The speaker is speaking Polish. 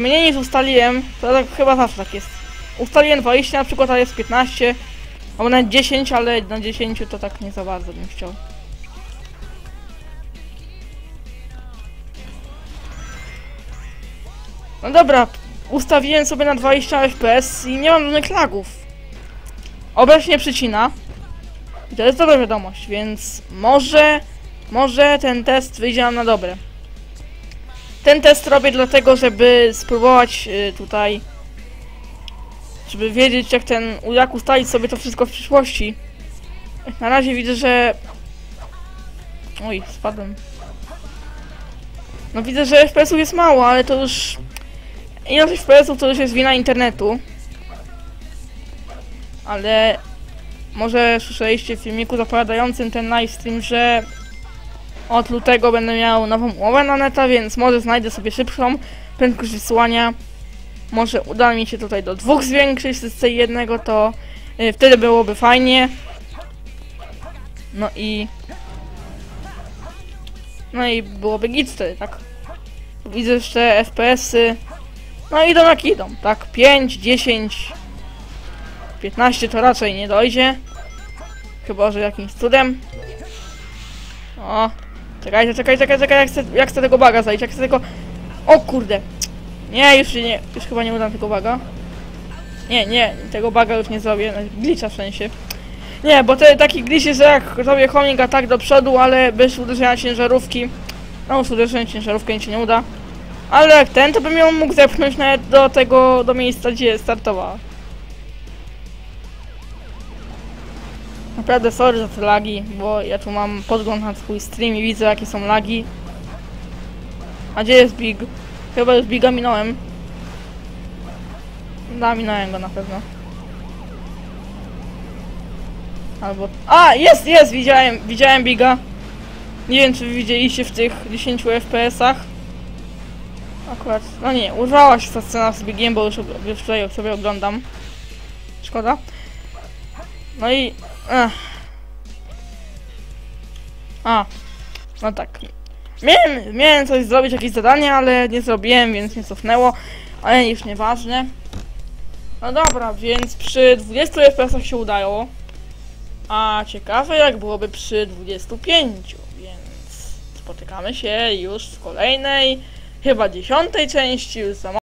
Mniej niż ustaliłem, to tak chyba zawsze tak jest. Ustaliłem 20 na przykład, ale jest 15, albo nawet 10, ale na 10 to tak nie za bardzo bym chciał. No dobra, ustawiłem sobie na 20 fps i nie mam żadnych lagów. Obecnie nie przycina. I to jest dobra wiadomość, więc może, może ten test wyjdzie nam na dobre. Ten test robię dlatego, żeby spróbować y, tutaj, żeby wiedzieć jak ten, jak ustalić sobie to wszystko w przyszłości. Na razie widzę, że... Oj, spadłem. No widzę, że FPS-ów jest mało, ale to już... Ilość FPS-ów to już jest wina internetu. Ale... Może słyszeliście w filmiku zapowiadającym ten livestream, że od lutego będę miał nową umowę na neta, więc może znajdę sobie szybszą prędkość wysyłania. Może uda mi się tutaj do dwóch zwiększyć z tej jednego, to y, wtedy byłoby fajnie. No i... No i byłoby git wtedy, tak? Widzę jeszcze FPS-y. No idą jak idą, tak? 5, 10, 15 to raczej nie dojdzie. Chyba, że jakimś cudem. O, czekajcie, czekaj, czekaj, czekaj, jak chcę, jak chcę tego baga zajść, jak chcę tego... O kurde! Nie, już nie, już chyba nie udam tego baga. Nie, nie, tego baga już nie zrobię, no, glitcha w sensie. Nie, bo to taki glitch jest, jak zrobię homing atak do przodu, ale bez uderzenia ciężarówki. No, z uderzeniem ciężarówki nic się nie uda. Ale jak ten, to bym ją mógł zepchnąć nawet do tego, do miejsca, gdzie startowała. Naprawdę sorry za te lagi, bo ja tu mam podgląd na swój stream i widzę jakie są lagi. A gdzie jest Big? Chyba już Biga minąłem. Da, minąłem go na pewno. Albo... A, jest, jest, widziałem, widziałem Biga. Nie wiem, czy widzieliście w tych 10 FPS-ach. Akurat, no nie, urwała się ta scena z Bigiem, bo już, już tutaj sobie oglądam. Szkoda. No i... Ech. A, no tak. Miałem, miałem coś zrobić, jakieś zadanie, ale nie zrobiłem, więc mnie cofnęło. Ale już nieważne. No dobra, więc przy 20 FPS się udało. A ciekawe jak byłoby przy 25, więc spotykamy się już w kolejnej, chyba dziesiątej części już za